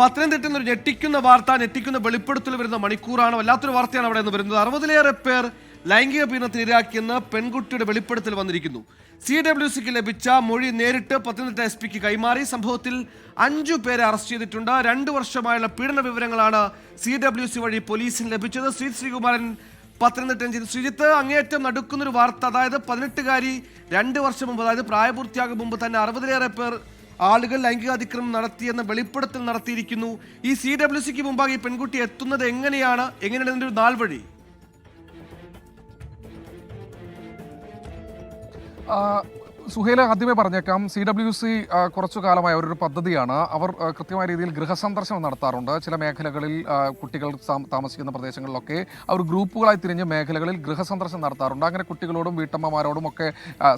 പത്തനംതിട്ടയിൽ നിന്ന് ഞെട്ടിക്കുന്ന വാർത്ത ഞെട്ടിക്കുന്ന വെളിപ്പെടുത്തൽ വരുന്ന മണിക്കൂറാണ്. വല്ലാത്തൊരു വാർത്തയാണ് അവിടെ നിന്ന് വരുന്നത്. അറുപതിലേറെ പേർ ലൈംഗിക പീഡനത്തിന് ഇരയാക്കിയെന്ന് പെൺകുട്ടിയുടെ വെളിപ്പെടുത്തൽ വന്നിരിക്കുന്നു. സി ഡബ്ല്യു സിക്ക് ലഭിച്ച മൊഴി നേരിട്ട് പത്തനംതിട്ട എസ് പിക്ക് കൈമാറി. സംഭവത്തിൽ അഞ്ചു പേരെ അറസ്റ്റ് ചെയ്തിട്ടുണ്ട്. രണ്ടു വർഷമായുള്ള പീഡന വിവരങ്ങളാണ് സി ഡബ്ല്യു സി വഴി പോലീസിന് ലഭിച്ചത്. ശ്രീ ശ്രീകുമാരൻ പത്തനംതിട്ട ചെയ്തു ശ്രീജിത്ത് അങ്ങേയറ്റം നടക്കുന്നൊരു വാർത്ത. അതായത് പതിനെട്ടുകാരി രണ്ട് വർഷം മുമ്പ് അതായത് പ്രായപൂർത്തിയാകും മുമ്പ് തന്നെ അറുപതിലേറെ പേർ ആളുകൾ ലൈംഗിക അതിക്രമം നടത്തിയെന്ന വെളിപ്പെടുത്തൽ നടത്തിയിരിക്കുന്നു. ഈ സി ഡബ്ല്യു സിക്ക് മുമ്പാകെ ഈ പെൺകുട്ടി എത്തുന്നത് എങ്ങനെയാണ്? എങ്ങനെയാണ് ഒരു നാൾ വഴി സുഹേല ആദ്യമേ പറഞ്ഞേക്കാം സി ഡബ്ല്യു സി കുറച്ചു കാലമായ ഒരു പദ്ധതിയാണ്. അവർ കൃത്യമായ രീതിയിൽ ഗൃഹസന്ദർശനം നടത്താറുണ്ട്. ചില മേഖലകളിൽ കുട്ടികൾ താമസിക്കുന്ന പ്രദേശങ്ങളിലൊക്കെ അവർ ഗ്രൂപ്പുകളായി തിരിഞ്ഞ് മേഖലകളിൽ ഗൃഹസന്ദർശനം നടത്താറുണ്ട്. അങ്ങനെ കുട്ടികളോടും വീട്ടമ്മമാരോടും ഒക്കെ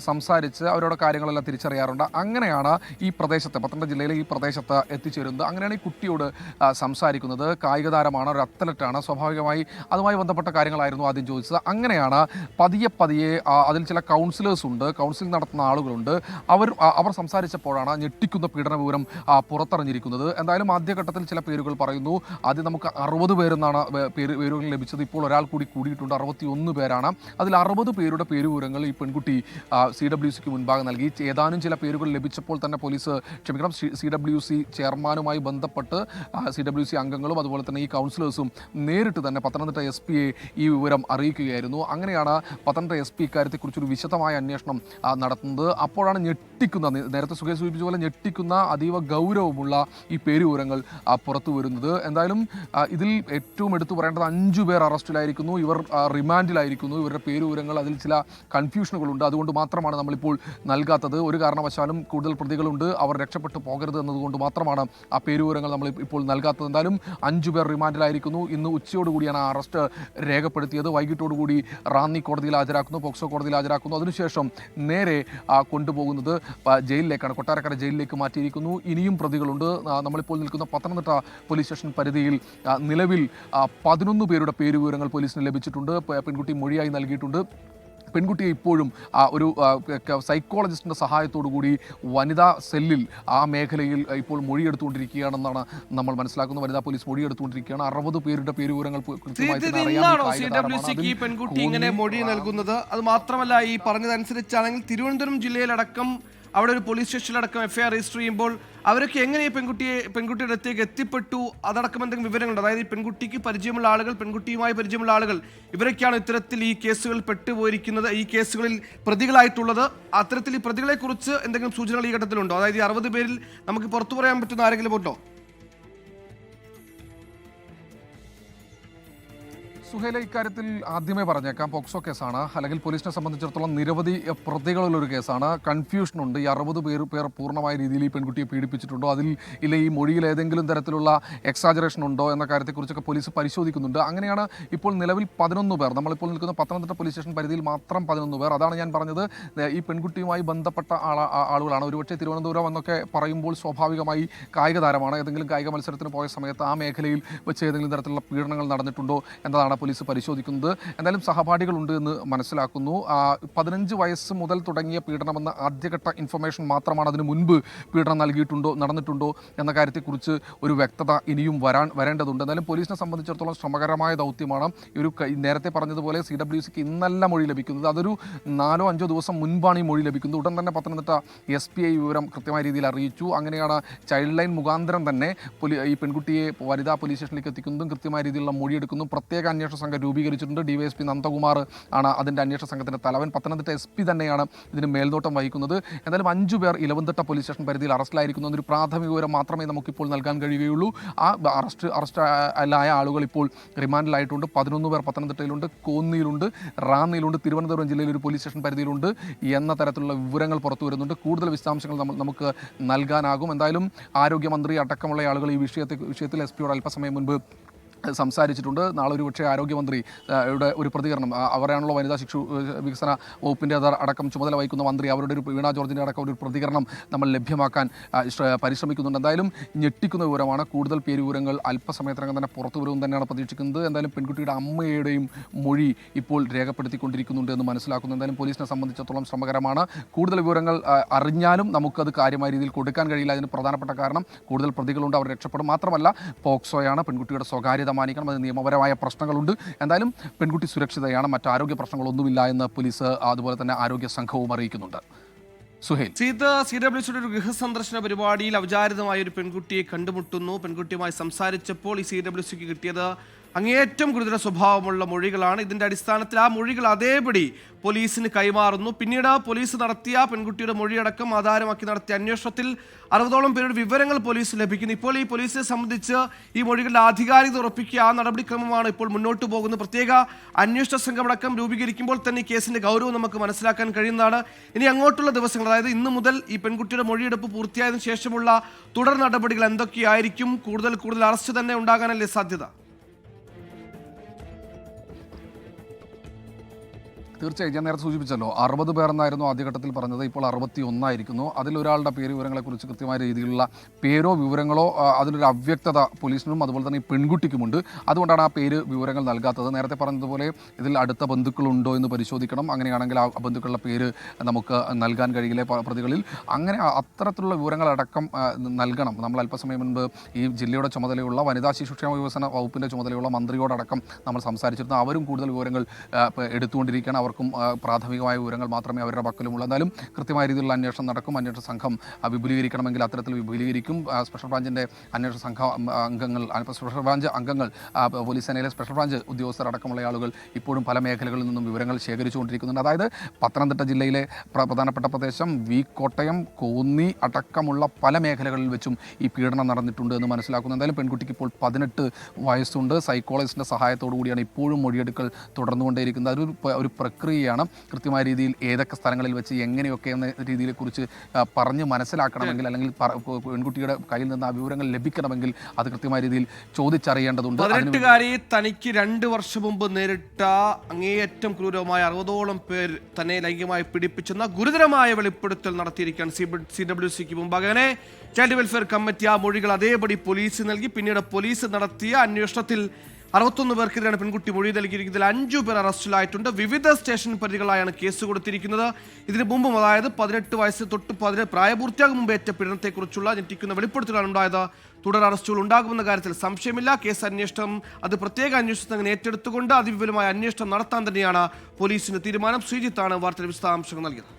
സംസാരിച്ച് അവരോട് കാര്യങ്ങളെല്ലാം തിരിച്ചറിയാറുണ്ട്. അങ്ങനെയാണ് ഈ പ്രദേശത്ത് പത്തനംതിട്ട ജില്ലയിലെ ഈ പ്രദേശത്ത് എത്തിച്ചേരുന്നത്. അങ്ങനെയാണ് ഈ കുട്ടിയോട് സംസാരിക്കുന്നത്. കായിക താരമാണ് ഒരു അത്ലറ്റാണ്. സ്വാഭാവികമായി അതുമായി ബന്ധപ്പെട്ട കാര്യങ്ങളായിരുന്നു ആദ്യം ചോദിച്ചത്. അങ്ങനെയാണ് പതിയെ പതിയെ അതിൽ ചില കൗൺസിലേഴ്സ് ഉണ്ട്. കൗൺസിലിംഗ് നടത്തുന്ന ആളുകളുണ്ട്. അവർ അവർ സംസാരിച്ചപ്പോഴാണ് ഞെട്ടിക്കുന്ന പീഡന വിവരം പുറത്തറിഞ്ഞിരിക്കുന്നത്. എന്തായാലും ആദ്യഘട്ടത്തിൽ ചില പേരുകൾ പറയുന്നു. ആദ്യം നമുക്ക് അറുപത് പേരെന്നാണ് പേര് പേരുകൾ ലഭിച്ചത്. ഇപ്പോൾ ഒരാൾ കൂടി കൂടിയിട്ടുണ്ട്. അറുപത്തി ഒന്ന് പേരാണ്. അതിൽ അറുപത് പേരുടെ പേര് വിവരങ്ങൾ ഈ പെൺകുട്ടി സി ഡബ്ല്യു സിക്ക് മുൻപാകെ നൽകി. ഏതാനും ചില പേരുകൾ ലഭിച്ചപ്പോൾ തന്നെ പോലീസ് ക്ഷമിക്കണം. സി ഡബ്ല്യു സി ചെയർമാനുമായി ബന്ധപ്പെട്ട് സി ഡബ്ല്യു സി അംഗങ്ങളും അതുപോലെ തന്നെ ഈ കൗൺസിലേഴ്സും നേരിട്ട് തന്നെ പത്തനംതിട്ട എസ് പിയെ ഈ വിവരം അറിയിക്കുകയായിരുന്നു. അങ്ങനെയാണ് പത്തനംതിട്ട എസ് പി ഇക്കാര്യത്തെക്കുറിച്ചൊരു വിശദമായ അന്വേഷണം നടത്തുന്നത്. അപ്പോഴാണ് ഞെട്ടിക്കുന്ന നേരത്തെ സുഖേ സൂചിപ്പിച്ച പോലെ ഞെട്ടിക്കുന്ന അതീവ ഗൗരവമുള്ള ഈ പേരുവിവരങ്ങൾ പുറത്തു വരുന്നത്. എന്തായാലും ഇതിൽ ഏറ്റവും എടുത്തു പറയേണ്ടത് അഞ്ചു പേർ അറസ്റ്റിലായിരിക്കുന്നു. ഇവർ റിമാൻഡിലായിരിക്കുന്നു. ഇവരുടെ പേരുവിവരങ്ങൾ അതിൽ ചില കൺഫ്യൂഷനുകളുണ്ട്. അതുകൊണ്ട് മാത്രമാണ് നമ്മളിപ്പോൾ നൽകാത്തത്. ഒരു കാരണവശാലും കൂടുതൽ പ്രതികളുണ്ട്. അവർ രക്ഷപ്പെട്ടു പോകരുത് എന്നതുകൊണ്ട് മാത്രമാണ് ആ പേരുവിവരങ്ങൾ നമ്മൾ ഇപ്പോൾ നൽകാത്തത്. എന്തായാലും അഞ്ചു പേർ റിമാൻഡിലായിരിക്കുന്നു. ഇന്ന് ഉച്ചയോടുകൂടിയാണ് ആ അറസ്റ്റ് രേഖപ്പെടുത്തിയത്. വൈകിട്ടോടുകൂടി റാന്നി കോടതിയിൽ ഹാജരാക്കുന്നു പോക്സോ കോടതിയിൽ ഹാജരാക്കുന്നു. അതിനുശേഷം നേരെ കൊണ്ടുപോകുന്നത് ജയിലിലേക്കാണ് കൊട്ടാരക്കര ജയിലിലേക്ക് മാറ്റിയിരിക്കുന്നു. ഇനിയും പ്രതികളുണ്ട്. നമ്മളിപ്പോൾ നിൽക്കുന്ന പത്തനംതിട്ട പോലീസ് സ്റ്റേഷൻ പരിധിയിൽ നിലവിൽ പതിനൊന്ന് പേരുടെ പേര് വിവരങ്ങൾ പോലീസിന് ലഭിച്ചിട്ടുണ്ട്. പെൺകുട്ടി മൊഴിയായി നൽകിയിട്ടുണ്ട്. പെൺകുട്ടിയെ ഇപ്പോഴും ഒരു സൈക്കോളജിസ്റ്റിന്റെ സൈക്കോളജിസ്റ്റിന്റെ സഹായത്തോടു കൂടി വനിതാ സെല്ലിൽ ആ മേഖലയിൽ ഇപ്പോൾ മൊഴിയെടുത്തുകൊണ്ടിരിക്കുകയാണെന്നാണ് നമ്മൾ മനസ്സിലാക്കുന്നത്. വനിതാ പോലീസ് മൊഴിയെടുത്തുകൊണ്ടിരിക്കുകയാണ്. അറുപത് പേരുടെ പേര് വിവരങ്ങൾ പെൺകുട്ടി ഇങ്ങനെ മൊഴി നൽകുന്നത്? അത് മാത്രമല്ല ഈ പറഞ്ഞതനുസരിച്ചാണെങ്കിൽ തിരുവനന്തപുരം ജില്ലയിലടക്കം അവിടെ ഒരു പോലീസ് സ്റ്റേഷനിലടക്കം എഫ്ഐആർ രജിസ്റ്റർ ചെയ്യുമ്പോൾ അവരൊക്കെ എങ്ങനെ ഈ പെൺകുട്ടിയെ പെൺകുട്ടിയുടെ അടുത്തേക്ക് എത്തിപ്പെട്ടു അതടക്കം എന്തെങ്കിലും വിവരങ്ങളുണ്ട്? അതായത് ഈ പെൺകുട്ടിക്ക് പരിചയമുള്ള ആളുകൾ പെൺകുട്ടിയുമായി പരിചയമുള്ള ആളുകൾ ഇവരൊക്കെയാണ് ഇത്തരത്തിൽ ഈ കേസുകൾ പെട്ടുപോയിരിക്കുന്നത്. ഈ കേസുകളിൽ പ്രതികളായിട്ടുള്ളത് അത്തരത്തിൽ ഈ പ്രതികളെക്കുറിച്ച് എന്തെങ്കിലും സൂചനകൾ ഈ ഘട്ടത്തിലുണ്ടോ? അതായത് ഈ അറുപത് പേരിൽ നമുക്ക് പുറത്തു പറയാൻ പറ്റുന്ന ആരെങ്കിലും ഉണ്ടോ? സുഹേല ഇക്കാര്യത്തിൽ ആദ്യമേ പറഞ്ഞേക്കാം. പോക്സോ കേസാണ്. അല്ലെങ്കിൽ പോലീസിനെ സംബന്ധിച്ചിടത്തോളം നിരവധി പ്രതികളുള്ള ഒരു കേസാണ്. കൺഫ്യൂഷൻ ഉണ്ട്. ഈ അറുപത് പേര് പേർ പൂർണമായ രീതിയിൽ ഈ പെൺകുട്ടിയെ പീഡിപ്പിച്ചിട്ടുണ്ടോ? അതിൽ ഇല്ല ഈ മൊഴിയിൽ ഏതെങ്കിലും തരത്തിലുള്ള എക്സാജറേഷൻ ഉണ്ടോ എന്ന കാര്യത്തെക്കുറിച്ചൊക്കെ പോലീസ് പരിശോധിക്കുന്നുണ്ട്. അങ്ങനെയാണ് ഇപ്പോൾ നിലവിൽ പതിനൊന്ന് പേർ. നമ്മളിപ്പോൾ നിൽക്കുന്ന പത്തനംതിട്ട പോലീസ് സ്റ്റേഷൻ പരിധിയിൽ മാത്രം പതിനൊന്ന് പേർ. അതാണ് ഞാൻ പറഞ്ഞത്. ഈ പെൺകുട്ടിയുമായി ബന്ധപ്പെട്ട ആളുകളാണ്. ഒരുപക്ഷെ തിരുവനന്തപുരം എന്നൊക്കെ പറയുമ്പോൾ സ്വാഭാവികമായി കായിക താരമാണ് ഏതെങ്കിലും കായിക മത്സരത്തിന് പോയ സമയത്ത് ആ മേഖലയിൽ വെച്ച് ഏതെങ്കിലും തരത്തിലുള്ള പീഡനങ്ങൾ നടന്നിട്ടുണ്ടോ എന്നതാണ് പോലീസ് പരിശോധിക്കുന്നത്. എന്തായാലും സഹപാഠികളുണ്ട് എന്ന് മനസ്സിലാക്കുന്നു. പതിനഞ്ച് വയസ്സ് മുതൽ തുടങ്ങിയ പീഡനമെന്ന ആദ്യഘട്ട ഇൻഫർമേഷൻ മാത്രമാണ് അതിന് മുൻപ് പീഡനം നൽകിയിട്ടുണ്ടോ നടന്നിട്ടുണ്ടോ എന്ന കാര്യത്തെക്കുറിച്ച് ഒരു വ്യക്തത ഇനിയും വരാൻ വരേണ്ടതുണ്ട്. എന്തായാലും പോലീസിനെ സംബന്ധിച്ചിടത്തോളം ശ്രമകരമായ ദൗത്യമാണ് ഒരു നേരത്തെ പറഞ്ഞതുപോലെ സി ഡബ്ല്യു സിക്ക് ഇന്നല്ല മൊഴി ലഭിക്കുന്നത്. അതൊരു നാലോ അഞ്ചോ ദിവസം മുൻപാണ് ഈ മൊഴി ലഭിക്കുന്നത്. ഉടൻ തന്നെ പത്തനംതിട്ട എസ് പി ഐ വിവരം കൃത്യമായ രീതിയിൽ അറിയിച്ചു. അങ്ങനെയാണ് ചൈൽഡ് ലൈൻ മുഖാന്തരം തന്നെ ഈ പെൺകുട്ടിയെ വനിതാ പോലീസ് സ്റ്റേഷനിലേക്ക് എത്തിക്കുന്നതും കൃത്യമായ രീതിയിലുള്ള മൊഴിയെടുക്കുന്നു പ്രത്യേക അന്വേഷണ സംഘം രൂപീകരിച്ചിട്ടുണ്ട്. ഡിവൈഎസ്പി നന്ദകുമാർ ആണ് അതിന്റെ അന്വേഷണ സംഘത്തിന്റെ തലവൻ. പത്തനംതിട്ട എസ് പി തന്നെയാണ് ഇതിന് മേൽനോട്ടം വഹിക്കുന്നത്. എന്തായാലും അഞ്ചു പേർ ഇലവന്തിട്ട പോലീസ് സ്റ്റേഷൻ പരിധിയിൽ അറസ്റ്റിലായിരിക്കുന്നു. എന്നൊരു പ്രാഥമിക വിവരം മാത്രമേ നമുക്കിപ്പോൾ നൽകാൻ കഴിയുകയുള്ളൂ. ആ അറസ്റ്റ് അറസ്റ്റ് ആയ ആളുകൾ ഇപ്പോൾ റിമാൻഡിലായിട്ടുണ്ട്. പതിനൊന്ന് പേർ പത്തനംതിട്ടയിലുണ്ട് കോന്നിയിലുണ്ട് റാന്നിയിലുണ്ട് തിരുവനന്തപുരം ജില്ലയിൽ ഒരു പോലീസ് സ്റ്റേഷൻ പരിധിയിലുണ്ട് എന്ന തരത്തിലുള്ള വിവരങ്ങൾ പുറത്തു വരുന്നുണ്ട്. കൂടുതൽ വിശദാംശങ്ങൾ നമുക്ക് നൽകാനാകും. എന്തായാലും ആരോഗ്യമന്ത്രി അടക്കമുള്ള ആളുകൾ ഈ വിഷയത്തെ വിഷയത്തിൽ എസ് പിയോട് അല്പസമയം മുൻപ് സംസാരിച്ചിട്ടുണ്ട്. നാളെ ഒരു പക്ഷേ ആരോഗ്യമന്ത്രി യുടെ ഒരു പ്രതികരണം. അവരാണല്ലോ വനിതാ ശിശു വികസന വകുപ്പിന്റെ അടക്കം ചുമതല വഹിക്കുന്ന മന്ത്രി. അവരുടെ ഒരു വീണ ജോർജിന്റെ അടക്കം ഒരു പ്രതികരണം നമ്മൾ ലഭ്യമാക്കാൻ പരിശ്രമിക്കുന്നുണ്ട്. എന്തായാലും ഞെട്ടിക്കുന്ന വിവരമാണ്. കൂടുതൽ പേര് വിവരങ്ങൾ അല്പസമയത്തിനകം തന്നെ പുറത്തു വരുമെന്ന് തന്നെയാണ് പ്രതീക്ഷിക്കുന്നത്. എന്തായാലും പെൺകുട്ടിയുടെ അമ്മയുടെയും മൊഴി ഇപ്പോൾ രേഖപ്പെടുത്തിക്കൊണ്ടിരിക്കുന്നുണ്ട് എന്ന് മനസ്സിലാക്കുന്നു. എന്തായാലും പോലീസിനെ സംബന്ധിച്ചിടത്തോളം ശ്രമകരമാണ്. കൂടുതൽ വിവരങ്ങൾ അറിഞ്ഞാലും നമുക്കത് കാര്യമായ രീതിയിൽ കൊടുക്കാൻ കഴിയില്ല. അതിന് പ്രധാനപ്പെട്ട കാരണം കൂടുതൽ പ്രതികളുണ്ട്. അവർ രക്ഷപ്പെടും. മാത്രമല്ല പോക്സോയാണ് പെൺകുട്ടിയുടെ സ്വകാര്യത. മാനിക്കണം അത് നിയമപരമായ പ്രശ്നങ്ങളുണ്ട്. എന്തായാലും പെൺകുട്ടി സുരക്ഷിതയാണ്. മറ്റു ആരോഗ്യ പ്രശ്നങ്ങളൊന്നുമില്ല എന്ന് പോലീസ് അതുപോലെ തന്നെ ആരോഗ്യ സംഘവും അറിയിക്കുന്നുണ്ട്. സുഹേൽ. സീത സി ഡബ്ല്യു സിയുടെ ഒരു ഗൃഹസന്ദർശന പരിപാടിയിൽ ഔചാരിതമായ ഒരു പെൺകുട്ടിയെ കണ്ടുമുട്ടുന്നു. പെൺകുട്ടിയുമായി സംസാരിച്ചപ്പോൾ ഈ സി ഡബ്ല്യു സിക്ക് കിട്ടിയത് അങ്ങേയറ്റം ഗുരുതര സ്വഭാവമുള്ള മൊഴികളാണ്. ഇതിന്റെ അടിസ്ഥാനത്തിൽ ആ മൊഴികൾ അതേപടി പോലീസിന് കൈമാറുന്നു. പിന്നീട് ആ പോലീസ് നടത്തിയ പെൺകുട്ടിയുടെ മൊഴിയടക്കം ആധാരമാക്കി നടത്തിയ അന്വേഷണത്തിൽ അറുപതോളം പേരുടെ വിവരങ്ങൾ പോലീസ് ലഭിക്കുന്നു. ഇപ്പോൾ ഈ പോലീസിനെ സംബന്ധിച്ച് ഈ മൊഴികളുടെ ആധികാരികത ഉറപ്പിക്കുക ആ നടപടിക്രമമാണ് ഇപ്പോൾ മുന്നോട്ട് പോകുന്നത്. പ്രത്യേക അന്വേഷണ സംഘമടക്കം രൂപീകരിക്കുമ്പോൾ തന്നെ ഈ കേസിന്റെ ഗൗരവം നമുക്ക് മനസ്സിലാക്കാൻ കഴിയുന്നതാണ്. ഇനി അങ്ങോട്ടുള്ള ദിവസങ്ങൾ അതായത് ഇന്ന് മുതൽ ഈ പെൺകുട്ടിയുടെ മൊഴിയെടുപ്പ് പൂർത്തിയായതിനു ശേഷമുള്ള തുടർ നടപടികൾ എന്തൊക്കെയായിരിക്കും? കൂടുതൽ കൂടുതൽ അറസ്റ്റ് തന്നെ ഉണ്ടാകാനല്ലേ സാധ്യത? തീർച്ചയായും ഞാൻ നേരത്തെ സൂചിപ്പിച്ചല്ലോ അറുപത് പേരെന്നായിരുന്നു ആദ്യഘട്ടത്തിൽ പറഞ്ഞത് ഇപ്പോൾ അറുപത്തി ഒന്നായിരിക്കുന്നു അതിലൊരാളുടെ പേര് വിവരങ്ങളെക്കുറിച്ച് കൃത്യമായ രീതിയിലുള്ള പേരോ വിവരങ്ങളോ അതിലൊരു അവ്യക്തത പോലീസിനും അതുപോലെ തന്നെ പെൺകുട്ടിക്കുമുണ്ട്. അതുകൊണ്ടാണ് ആ പേര് വിവരങ്ങൾ നൽകാത്തത്. നേരത്തെ പറഞ്ഞതുപോലെ ഇതിൽ അടുത്ത ബന്ധുക്കളുണ്ടോ എന്ന് പരിശോധിക്കണം. അങ്ങനെയാണെങ്കിൽ ആ ബന്ധുക്കളുടെ പേര് നമുക്ക് നൽകാൻ കഴിയില്ല പ്രതികളിൽ. അങ്ങനെ അത്തരത്തിലുള്ള വിവരങ്ങളടക്കം നൽകണം. നമ്മൾ അല്പസമയം മുൻപ് ഈ ജില്ലയുടെ ചുമതലയുള്ള വനിതാ ശിശുക്ഷേമ വികസന വകുപ്പിന്റെ ചുമതലയുള്ള മന്ത്രിയോടടക്കം നമ്മൾ സംസാരിച്ചിരുന്നു. അവരും കൂടുതൽ വിവരങ്ങൾ എടുത്തുകൊണ്ടിരിക്കുകയാണ്. അവർക്കും ആ, പ്രാഥമികമായ വിവരങ്ങൾ മാത്രമേ അവരുടെ പക്കലുമുള്ളൂ. എന്നാലും കൃത്യമായ രീതിയിലുള്ള അന്വേഷണം നടക്കും. അന്വേഷണ സംഘം വിപുലീകരിക്കണമെങ്കിൽ അത്തരത്തിൽ വിപുലീകരിക്കും. സ്പെഷ്യൽ ബ്രാഞ്ചിന്റെ അന്വേഷണ സംഘ അംഗങ്ങൾ സ്പെഷ്യൽ ബ്രാഞ്ച് അംഗങ്ങൾ പോലീസ് സേനയിലെ സ്പെഷ്യൽ ബ്രാഞ്ച് ഉദ്യോഗസ്ഥരടക്കമുള്ള ആളുകൾ ഇപ്പോഴും പല മേഖലകളിൽ നിന്നും വിവരങ്ങൾ ശേഖരിച്ചുകൊണ്ടിരിക്കുന്നുണ്ട്. അതായത് പത്തനംതിട്ട ജില്ലയിലെ പ്ര- പ്രധാനപ്പെട്ട പ്രദേശം വി കോട്ടയം കോന്നി അടക്കമുള്ള പല മേഖലകളിൽ വെച്ചും ഈ പീഡനം നടന്നിട്ടുണ്ട് എന്ന് മനസ്സിലാക്കുന്നു. എന്തായാലും പെൺകുട്ടിക്ക് ഇപ്പോൾ പതിനെട്ട് വയസ്സുണ്ട്. സൈക്കോളജിസ്റ്റിന്റെ സഹായത്തോടു കൂടിയാണ് ഇപ്പോഴും മൊഴിയെടുക്കൽ തുടർന്നുകൊണ്ടേയിരിക്കുന്നത്. അതൊരു ഒരു പ്രക്രിയയാണ്. കൃത്യമായ രീതിയിൽ ഏതൊക്കെ സ്ഥലങ്ങളിൽ വെച്ച് എങ്ങനെയൊക്കെ എന്ന രീതിയിലെക്കുറിച്ച് കുറിച്ച് പറഞ്ഞ് മനസ്സിലാക്കണമെങ്കിൽ അല്ലെങ്കിൽ പെൺകുട്ടിയുടെ കയ്യിൽ നിന്ന് ആ വിവരങ്ങൾ ലഭിക്കണമെങ്കിൽ അത് കൃത്യമായ രീതിയിൽ ചോദിച്ചറിയേണ്ടതുണ്ട്. പതിനെട്ടുകാരി തനിക്ക് രണ്ട് വർഷം മുമ്പ് നേരിട്ട അങ്ങേയറ്റം ക്രൂരമായ അറുപതോളം പേർ തന്നെ ലൈംഗികമായി പിടിപ്പിച്ചെന്ന ഗുരുതരമായ വെളിപ്പെടുത്തൽ നടത്തിയിരിക്കാൻ സി സി ഡബ്ല്യു സിക്ക് മുമ്പ്. അങ്ങനെ ചൈൽഡ് വെൽഫെയർ കമ്മിറ്റി ആ മൊഴികൾ അതേപടി പോലീസ് നൽകി. പിന്നീട് പോലീസ് നടത്തിയ അന്വേഷണത്തിൽ അറുപത്തൊന്ന് പേർക്കെതിരെയാണ് പെൺകുട്ടി മൊഴി നൽകിയിരിക്കുന്നതിൽ അഞ്ചു പേർ അറസ്റ്റിലായിട്ടുണ്ട്. വിവിധ സ്റ്റേഷൻ പരിധികളായാണ് കേസ് കൊടുത്തിരിക്കുന്നത്. ഇതിനു മുമ്പും അതായത് പതിനെട്ട് വയസ്സ് തൊട്ട് പതിനെ പ്രായപൂർത്തിയാകും മുമ്പ് ഏറ്റ പീഡനത്തെക്കുറിച്ചുള്ള ഞെട്ടിക്കുന്ന വെളിപ്പെടുത്തലാണ് ഉണ്ടായത്. തുടർ അറസ്റ്റുകൾ ഉണ്ടാകുമെന്ന കാര്യത്തിൽ സംശയമില്ല. കേസ് അന്വേഷണം അത് പ്രത്യേക അന്വേഷണ അങ്ങനെ ഏറ്റെടുത്തുകൊണ്ട് അതിവിപുലമായ അന്വേഷണം നടത്താൻ തന്നെയാണ് പോലീസിന്റെ തീരുമാനം. ശ്രീജിത്താണ് വാർത്തയുടെ വിശദാംശങ്ങൾ നൽകിയത്.